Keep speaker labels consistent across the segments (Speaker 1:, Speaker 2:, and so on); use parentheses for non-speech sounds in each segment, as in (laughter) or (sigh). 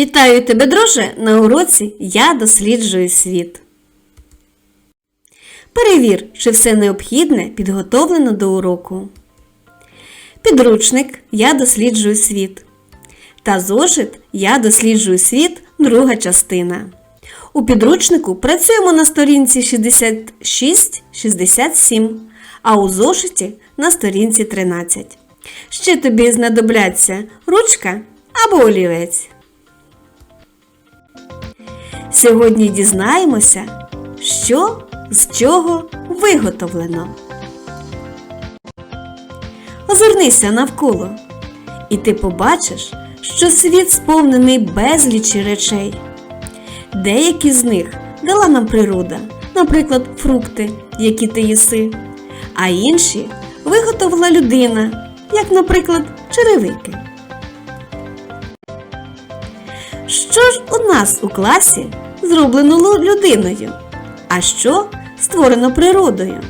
Speaker 1: Вітаю тебе, друже, на уроці Я досліджую світ. Перевір, чи все необхідне підготовлено до уроку. Підручник Я досліджую світ. Та зошит Я досліджую світ, друга частина. У підручнику працюємо на сторінці 66-67, а у зошиті на сторінці 13. Ще тобі знадобляться ручка або олівець. Сьогодні дізнаємося, що з чого виготовлено. Озирнися навколо, і ти побачиш, що світ сповнений безлічі речей. Деякі з них дала нам природа, наприклад, фрукти, які ти їси, а інші виготовила людина, як, наприклад, черевики. Що ж у нас у класі зроблено людиною, а що створено природою?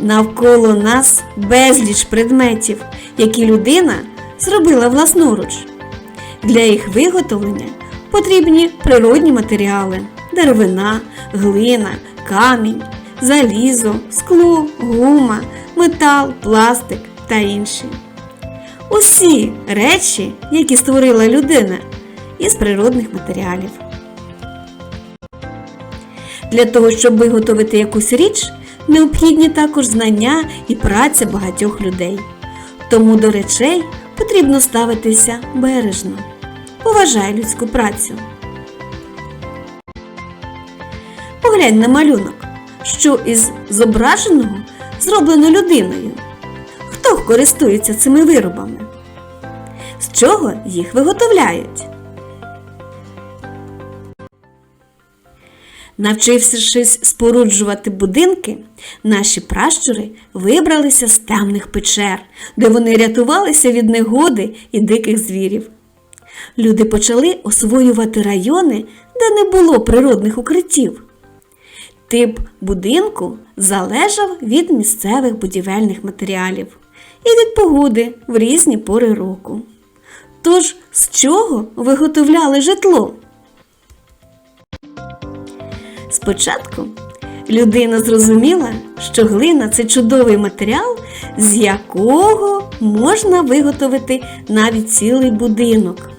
Speaker 1: Навколо нас безліч предметів, які людина зробила власноруч. Для їх виготовлення потрібні природні матеріали деревина, глина, камінь, залізо, скло, гума, метал, пластик та інші. Усі речі, які створила людина із природних матеріалів. Для того, щоб виготовити якусь річ, необхідні також знання і праця багатьох людей. Тому до речей потрібно ставитися бережно. Поважай людську працю. Поглянь на малюнок, що із зображеного зроблено людиною. Хто користується цими виробами? З чого їх виготовляють? Навчившись споруджувати будинки, наші пращури вибралися з темних печер, де вони рятувалися від негоди і диких звірів. Люди почали освоювати райони, де не було природних укриттів. Тип будинку залежав від місцевих будівельних матеріалів і від погоди в різні пори року. Тож, з чого виготовляли житло? Спочатку людина зрозуміла, що глина це чудовий матеріал, з якого можна виготовити навіть цілий будинок.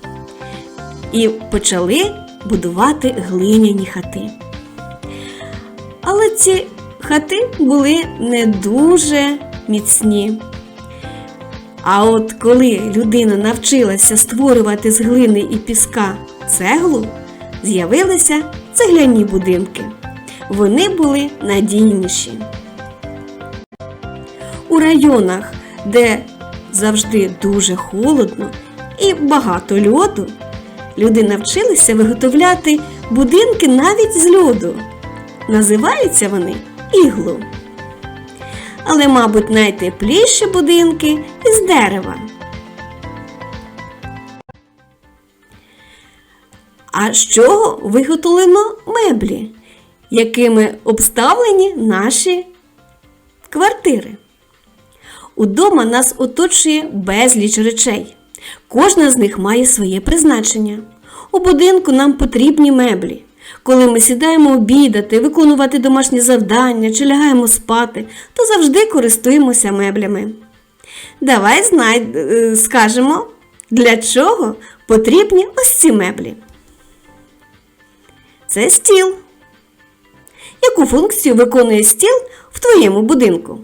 Speaker 1: І почали будувати глиняні хати. Але ці хати були не дуже міцні. А от коли людина навчилася створювати з глини і піска цеглу, з'явилися цегляні будинки. Вони були надійніші. У районах, де завжди дуже холодно і багато льоду, люди навчилися виготовляти будинки навіть з льоду. Називаються вони іглу. Але, мабуть, найтепліші будинки із дерева. А з чого виготовлено меблі, якими обставлені наші квартири? Удома нас оточує безліч речей. Кожна з них має своє призначення. У будинку нам потрібні меблі. Коли ми сідаємо обідати, виконувати домашні завдання чи лягаємо спати, то завжди користуємося меблями. Давай знай, е, скажемо, для чого потрібні ось ці меблі. Це стіл. Яку функцію виконує стіл в твоєму будинку?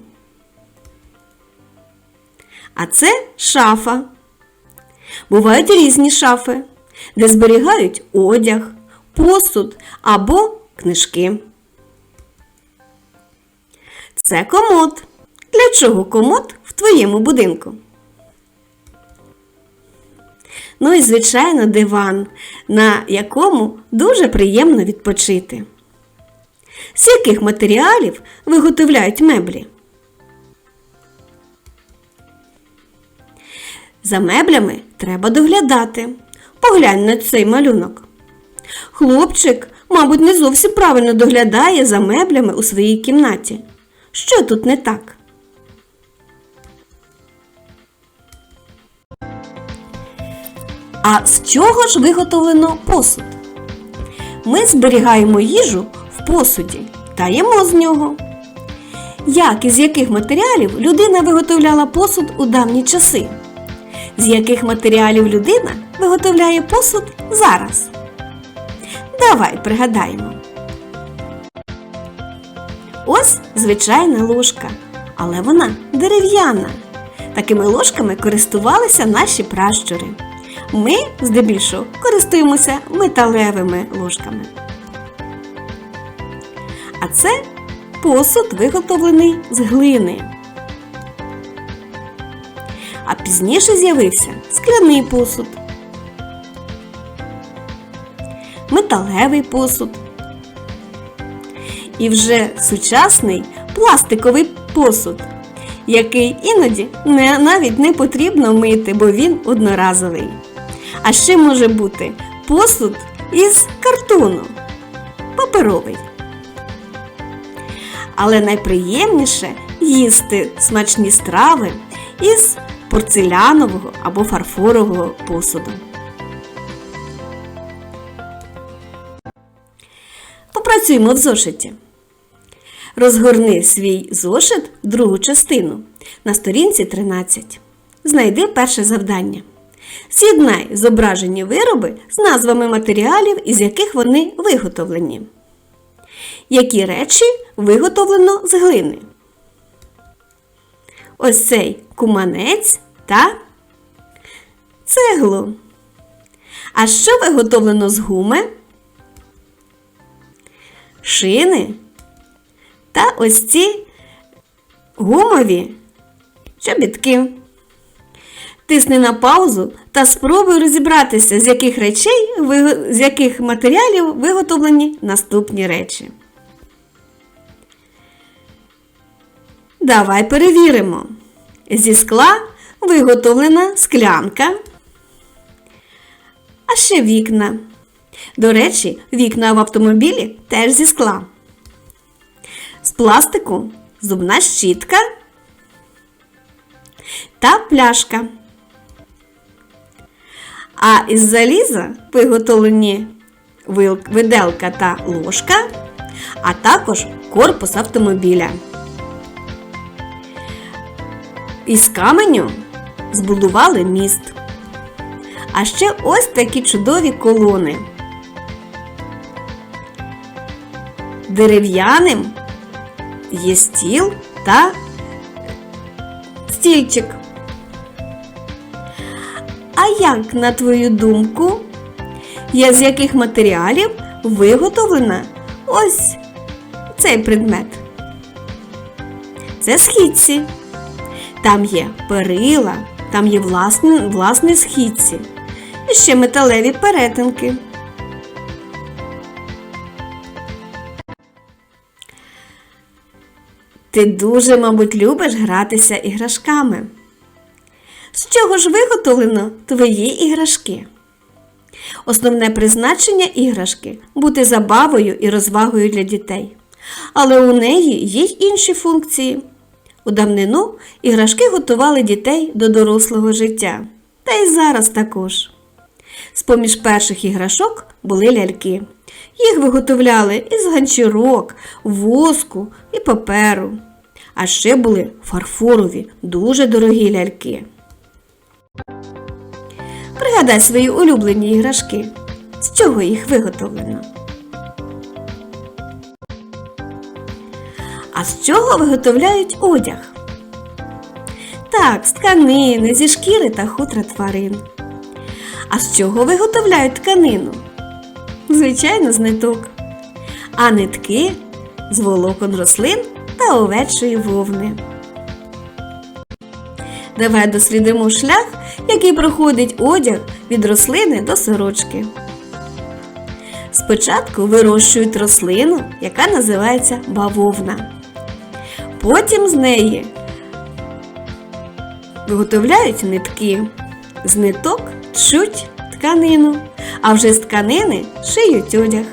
Speaker 1: А це шафа. Бувають різні шафи, де зберігають одяг, посуд або книжки. Це комод. Для чого комод в твоєму будинку? Ну і, звичайно, диван, на якому дуже приємно відпочити. З яких матеріалів виготовляють меблі? За меблями треба доглядати. Поглянь на цей малюнок. Хлопчик, мабуть, не зовсім правильно доглядає за меблями у своїй кімнаті. Що тут не так? А з чого ж виготовлено посуд? Ми зберігаємо їжу в посуді та їмо з нього. Як і з яких матеріалів людина виготовляла посуд у давні часи? З яких матеріалів людина виготовляє посуд зараз? Давай пригадаємо. Ось звичайна ложка, але вона дерев'яна. Такими ложками користувалися наші пращури. Ми здебільшого користуємося металевими ложками. А це посуд виготовлений з глини. А пізніше з'явився скляний посуд, металевий посуд. І вже сучасний пластиковий посуд, який іноді не, навіть не потрібно мити, бо він одноразовий. А ще може бути посуд із картону, паперовий. Але найприємніше їсти смачні страви із порцелянового або фарфорового посуду. Попрацюємо в зошиті. Розгорни свій зошит другу частину на сторінці 13. Знайди перше завдання. З'єднай зображені вироби з назвами матеріалів, із яких вони виготовлені. Які речі виготовлено з глини? Ось цей куманець та цеглу. А що виготовлено з гуми? Шини та ось ці гумові чобітки. Тисни на паузу та спробуй розібратися, з яких речей, з яких матеріалів виготовлені наступні речі. Давай перевіримо. Зі скла виготовлена склянка, а ще вікна. До речі, вікна в автомобілі теж зі скла. З пластику зубна щітка та пляшка. А із заліза виготовлені виделка та ложка, а також корпус автомобіля. Із каменю збудували міст. А ще ось такі чудові колони. Дерев'яним є стіл та стільчик. А як, на твою думку, є з яких матеріалів виготовлена ось цей предмет? Це східці. Там є перила, там є власні, власні східці. І ще металеві перетинки. Ти дуже, мабуть, любиш гратися іграшками. З чого ж виготовлено твої іграшки? Основне призначення іграшки бути забавою і розвагою для дітей. Але у неї є й інші функції. У давнину іграшки готували дітей до дорослого життя. Та й зараз також. З-поміж перших іграшок були ляльки. Їх виготовляли із ганчірок, воску і паперу. А ще були фарфорові, дуже дорогі ляльки. Пригадай свої улюблені іграшки. З чого їх виготовлено? А з чого виготовляють одяг? Так, з тканини, зі шкіри та хутра тварин. А з чого виготовляють тканину? Звичайно, з ниток. А нитки з волокон рослин та овечої вовни. Давай дослідимо шлях, який проходить одяг від рослини до сорочки. Спочатку вирощують рослину, яка називається бавовна. Потім з неї виготовляють нитки. З ниток тшуть тканину, а вже з тканини шиють одяг.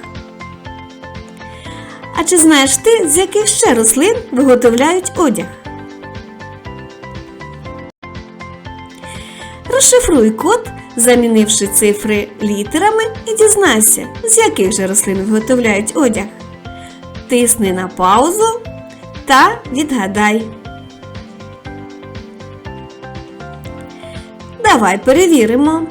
Speaker 1: А чи знаєш ти, з яких ще рослин виготовляють одяг? Розшифруй код замінивши цифри літерами і дізнайся, з яких же рослин виготовляють одяг. Тисни на паузу та відгадай. Давай перевіримо.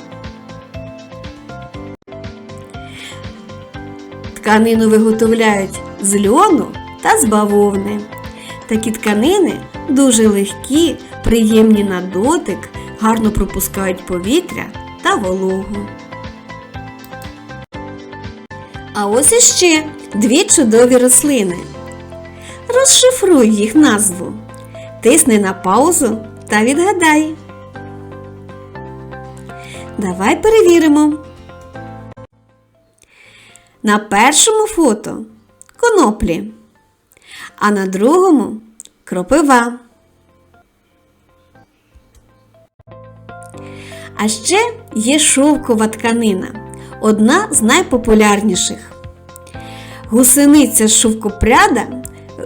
Speaker 1: Тканину виготовляють з льону та з бавовни. Такі тканини дуже легкі, приємні на дотик, гарно пропускають повітря та вологу. А ось іще дві чудові рослини. Розшифруй їх назву. Тисни на паузу та відгадай. Давай перевіримо. На першому фото коноплі, а на другому кропива. А ще є шовкова тканина, одна з найпопулярніших. Гусениця шовкопряда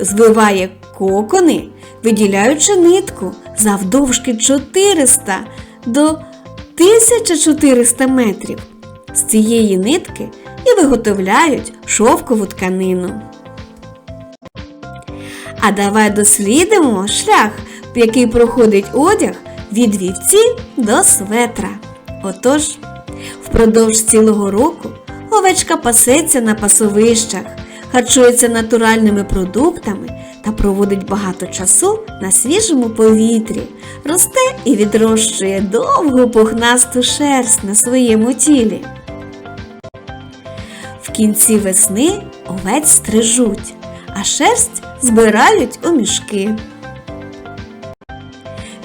Speaker 1: звиває кокони, виділяючи нитку завдовжки 400 до 1400 метрів. З цієї нитки і виготовляють шовкову тканину. А давай дослідимо шлях, який проходить одяг від вівці до светра. Отож, впродовж цілого року овечка пасеться на пасовищах, харчується натуральними продуктами та проводить багато часу на свіжому повітрі, росте і відрощує довгу пухнасту шерсть на своєму тілі. В кінці весни овець стрижуть, а шерсть збирають у мішки.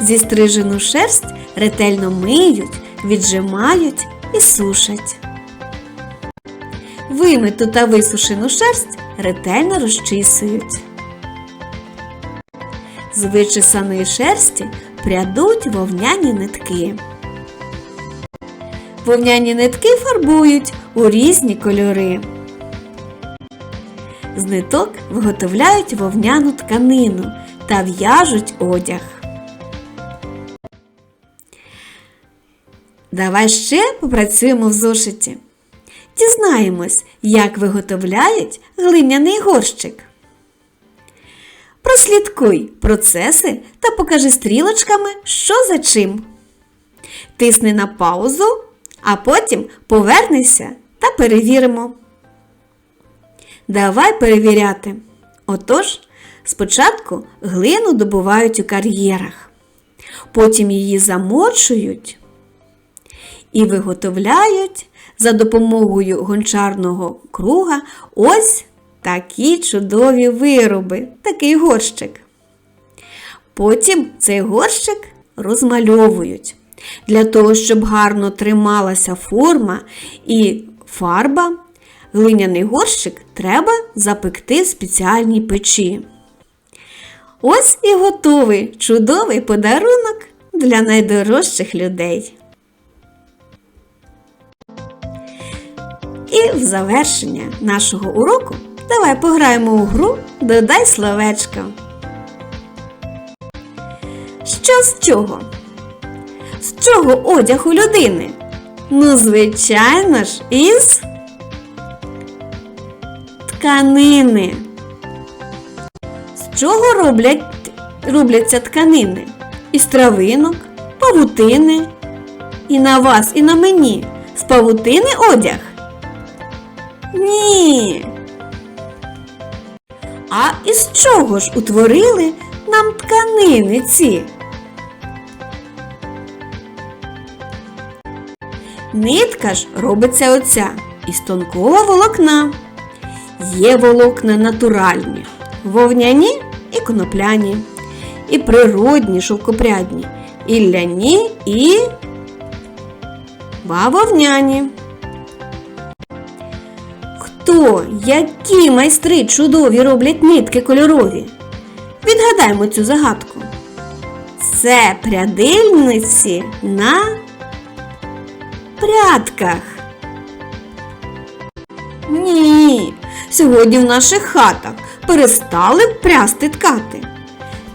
Speaker 1: Зістрижену шерсть ретельно миють, віджимають і сушать. Вимиту та висушену шерсть ретельно розчісують. З вичесаної шерсті прядуть вовняні нитки. Вовняні нитки фарбують у різні кольори. З ниток виготовляють вовняну тканину та в'яжуть одяг. Давай ще попрацюємо в зошиті. Дізнаємось, як виготовляють глиняний горщик. Прослідкуй процеси та покажи стрілочками, що за чим. Тисни на паузу, а потім повернися та перевіримо. Давай перевіряти. Отож, спочатку глину добувають у кар'єрах, потім її замочують і виготовляють за допомогою гончарного круга ось такі чудові вироби, такий горщик. Потім цей горщик розмальовують. Для того, щоб гарно трималася форма і фарба, глиняний горщик треба запекти в спеціальній печі. Ось і готовий чудовий подарунок для найдорожчих людей. І в завершення нашого уроку давай пограємо у гру Додай словечко. Що з чого? З чого одяг у людини? Ну, звичайно ж, із тканини. З чого роблять, робляться тканини? Із травинок, павутини. І на вас, і на мені. З павутини одяг? Ні. А із чого ж утворили нам тканини ці? Нитка ж робиться оця із тонкого волокна. Є волокна натуральні, вовняні і конопляні, і природні шовкопрядні, і ляні, і бавовняні. Хто, які майстри чудові роблять нитки кольорові? Відгадаймо цю загадку. Це прядильниці на прядках. Ні, сьогодні в наших хатах перестали прясти ткати.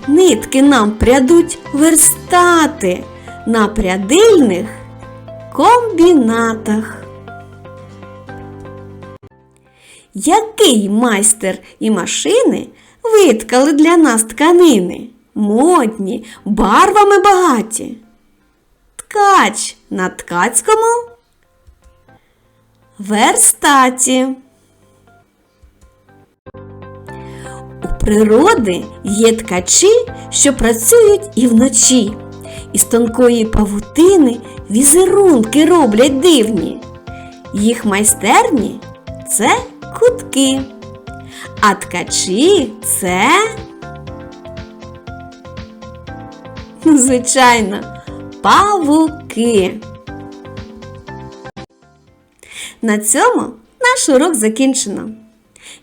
Speaker 1: Нитки нам прядуть верстати на прядильних комбінатах. Який майстер і машини виткали для нас тканини? Модні, барвами багаті. Ткач на ткацькому верстаті. Природи є ткачі, що працюють і вночі. Із тонкої павутини візерунки роблять дивні. Їх майстерні це кутки. А ткачі це. (laughs) Звичайно, павуки. На цьому наш урок закінчено.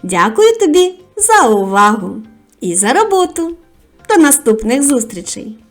Speaker 1: Дякую тобі за увагу і за роботу. До наступних зустрічей!